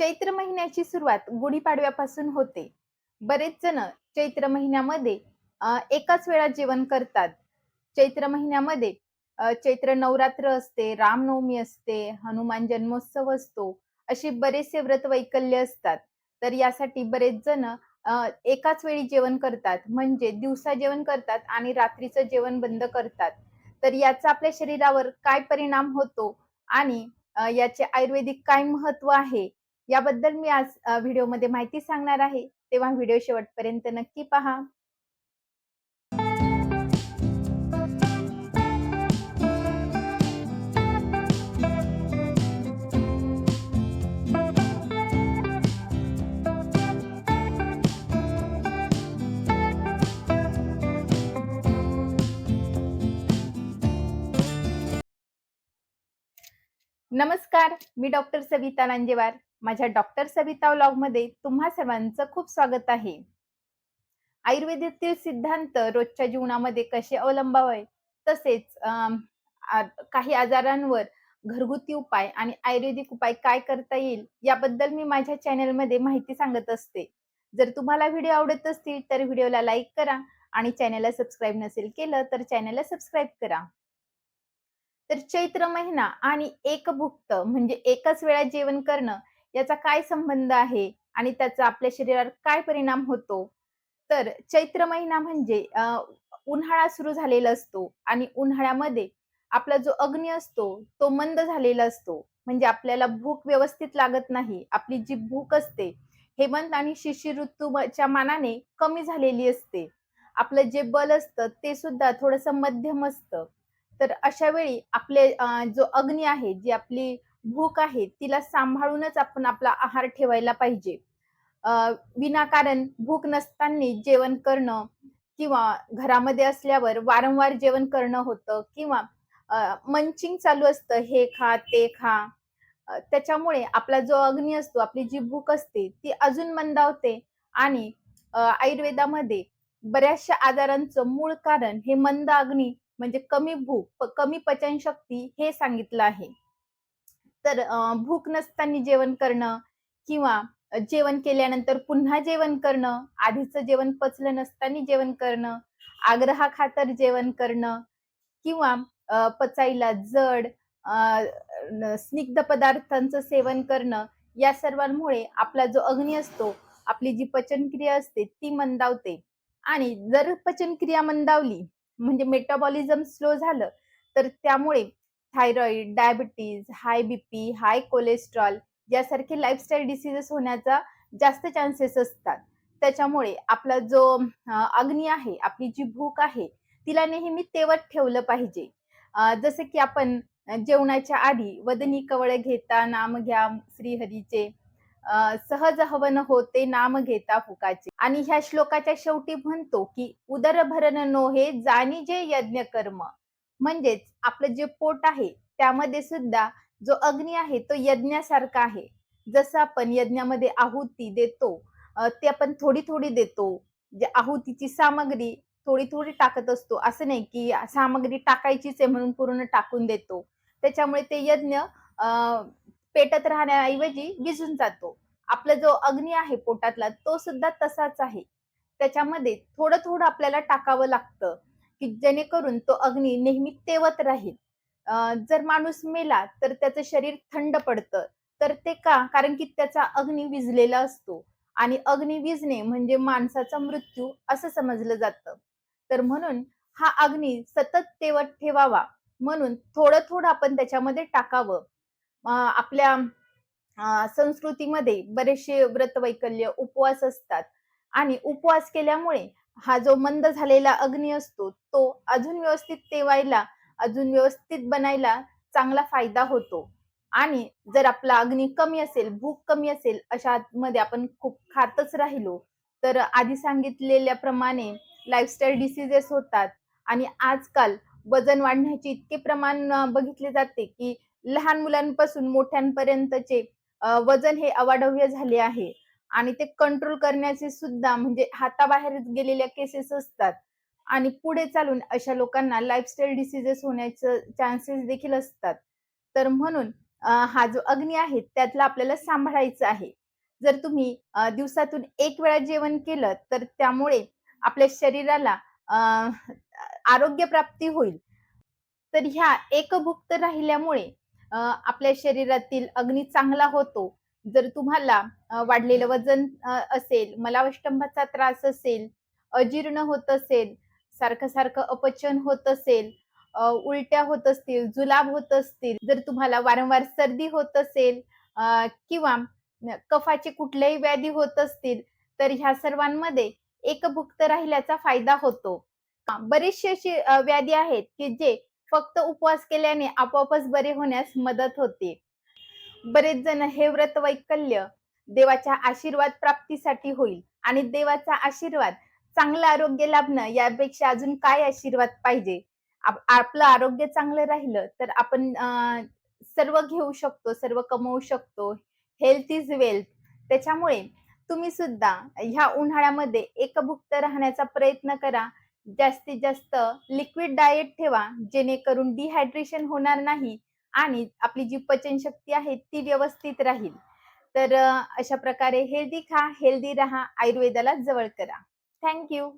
चैत्र महिन्याची सुरुवात गुढीपाडव्यापासून होते. बरेच जण चैत्र महिन्यामध्ये एकाच वेळा जेवण करतात. चैत्र महिन्यामध्ये चैत्र नवरात्र असते, रामनवमी असते, हनुमान जन्मोत्सव असतो. अशी बरेचसे व्रत वैकल्य असतात. तर यासाठी बरेच जण एकाच वेळी जेवण करतात. म्हणजे दिवसा जेवण करतात आणि रात्रीचं जेवण बंद करतात. तर याचा आपल्या शरीरावर काय परिणाम होतो आणि याचे आयुर्वेदिक काय महत्त्व आहे, याबद्दल मी आज व्हिडिओमध्ये माहिती सांगणार आहे. तेव्हा व्हिडिओ शेवटपर्यंत नक्की पहा. नमस्कार, मी डॉक्टर सविता लांजेवार. माझ्या डॉक्टर सविता व्लॉगमध्ये तुम्हा सर्वांचं खूप स्वागत आहे. आयुर्वेदातील सिद्धांत रोजच्या जीवनामध्ये कसे अवलंबावे, तसेच काही आजारांवर घरगुती उपाय आणि आयुर्वेदिक उपाय काय करता येईल, याबद्दल मी माझ्या चॅनलमध्ये माहिती सांगत असते. जर तुम्हाला व्हिडिओ आवडत असतील, तर व्हिडिओला लाईक करा आणि चॅनलला सबस्क्राईब नसेल केलं, तर चॅनलला सबस्क्राईब करा. तर चैत्र महिना आणि एकभुक्त म्हणजे एकाच वेळा जेवण करणं याचा काय संबंध आहे आणि त्याचा आपल्या शरीरावर काय परिणाम होतो? तर चैत्र महिना म्हणजे उन्हाळा सुरू झालेला असतो आणि उन्हाळ्यामध्ये आपला जो अग्नी असतो, तो मंद झालेला असतो. म्हणजे आपल्याला भूक व्यवस्थित लागत नाही. आपली जी भूक असते, हेमंत आणि शिशिर ऋतूच्या मानाने कमी झालेली असते. आपलं जे बल असतं, ते सुद्धा थोडंसं मध्यम असतं. तर अशा वेळी आपले जो अग्नी आहे, जी आपली भूक आहे, तिला सांभाळूनच आपण आपला आहार ठेवायला पाहिजे. विनाकारण भूक नसताना जेवण करणं किंवा घरामध्ये असल्यावर वारंवार जेवण करणं होतं किंवा मंचिंग चालू असतं, हे खा, ते खा. त्याच्यामुळे आपला जो अग्नी असतो, आपली जी भूक असते, ती अजून मंदावते आणि आयुर्वेदामध्ये बऱ्याचशा आजारांचं मूळ कारण हे मंद अग्नी म्हणजे कमी भूक, कमी पचनशक्ती हे सांगितलं आहे. तर भूक नसताना जेवण करणं किंवा जेवण केल्यानंतर पुन्हा जेवण करणं, आधीचं जेवण पचलं नसताना जेवण करणं, आग्रहाखातर जेवण करणं किंवा पचाईला पचायला जड स्निग्ध पदार्थांचं सेवन करणं, या सर्वांमुळे आपला जो अग्नी असतो, आपली जी पचनक्रिया असते ती मंदावते आणि जर पचनक्रिया मंदावली म्हणजे मेटाबॉलिझम स्लो झालं, तर त्यामुळे thyroid, diabetes, high BP, high cholesterol यासारखे लाईफस्टाईल डिसीजेस होण्याचा जास्त चान्सेस असतात. त्याच्यामुळे आपला जो अग्नी आहे, आपली जी भूक आहे, तिला नेहमी तेवत ठेवलं पाहिजे. जसं की आपण जेवणाच्या आधी "वदनी कवळ घेता नाम घ्या श्रीहरीचे, सहज हवन होते नाम घेता फुकाचे." आणि ह्या श्लोकाच्या शेवटी म्हणतो, की उदरभरण नो नोहे जाणी जे यज्ञ कर्म." म्हणजेच आपलं जे पोट आहे, त्यामध्ये सुद्धा जो अग्नी आहे, तो यज्ञासारखा आहे. जसं आपण यज्ञामध्ये आहुती देतो, ते आपण थोडी-थोडी देतो. जे आहुतीची सामग्री थोडी-थोडी टाकत असतो. असं नाही, की सामग्री टाकायचीच आहे म्हणून पूर्ण टाकून देतो. त्याच्यामुळे ते यज्ञ अं पेटत राहण्याऐवजी विझून जातो. आपला जो अग्नी आहे पोटातला, तो सुद्धा तसाच आहे. त्याच्यामध्ये थोडं-थोडं आपल्याला टाकावं लागतं, की जेणेकरून तो अग्नी नेहमी तेवत राहील. जर माणूस मेला, तर त्याचं शरीर थंड पडतं. तर ते का? कारण की त्याचा अग्नी विजलेला असतो आणि अग्नी विजणे म्हणजे माणसाचा मृत्यू असं समजलं जातं. तर म्हणून हा अग्नी सतत तेवत ठेवावा म्हणून थोडं-थोडं आपण त्याच्यामध्ये टाकावं. आपल्या संस्कृतीमध्ये बरेचसे व्रतवैकल्य, उपवास असतात. आणि उपवास केल्यामुळे हा जो मंद झालेला अग्नी असतो, तो अजून व्यवस्थित तेवायला, अजून व्यवस्थित बनायला चांगला फायदा होतो. आणि जर आपला अग्नी कमी असेल, भूक कमी असेल, अशा मध्ये आपण खूप खातच राहिलो, तर आधी सांगितलेल्याप्रमाणे लाईफस्टाईल डिसीजेस होतात. आणि आजकाल वजन वाढण्याचे इतके प्रमाण बघितले जाते, की लहान मुलांपासून मोठ्यांपर्यंतचे वजन हे अवाढव्य झाले आहे आणि ते कंट्रोल करण्याचे सुद्धा म्हणजे हाताबाहेर गेलेल्या केसेस असतात आणि पुढे चालून अशा लोकांना लाईफस्टाईल डिसीजेस होण्याचे चान्सेस देखील असतात. तर म्हणून हा जो अग्नी आहे त्यातला आपल्याला सांभाळायचा आहे. जर तुम्ही दिवसातून एक वेळा जेवण केलं तर त्यामुळे आपल्या शरीराला आरोग्य प्राप्ती होईल. तर ह्या एकभुक्त राहिल्यामुळे आपल्या शरीरातील अग्नी चांगला होतो. जर तुम्हाला वाढलेलं वजन असेल, मलावष्टंभाचा त्रास असेल, अजीर्ण होत असेल, सारखं-सारखं अपचन होत असेल, उलट्या होत असतील, जुलाब होत असतील, जर तुम्हाला वारंवार सर्दी होत असेल किंवा कफाचे कुठल्याही व्याधी होत असतील, तर ह्या सर्वांमध्ये एकभुक्त राहिल्याचा फायदा होतो. बरेचसे असे व्याधी आहेत, की जे फक्त उपवास केल्याने आपोआपच बरे होण्यास मदत होते. बरेच जण हे व्रत वैकल्य देवाच्या आशीर्वाद प्राप्तीसाठी होईल आणि देवाचा आशीर्वाद चांगलं आरोग्य लाभणं यापेक्षा अजून काय आशीर्वाद पाहिजे. आपलं आरोग्य चांगलं राहिलं तर आपण सर्व घेऊ शकतो, सर्व कमवू शकतो. Health is wealth. त्याच्यामुळे तुम्ही सुद्धा ह्या उन्हाळ्यामध्ये एकभुक्त राहण्याचा प्रयत्न करा. जास्तीत जास्त लिक्विड डाएट ठेवा, जेणेकरून डिहायड्रेशन होणार नाही आणि आपली जी पचनशक्ती आहे ती व्यवस्थित राहील. तर अशा प्रकारे हेल्दी खा, हेल्दी राहा, आयुर्वेदाला जवळ करा. Thank you.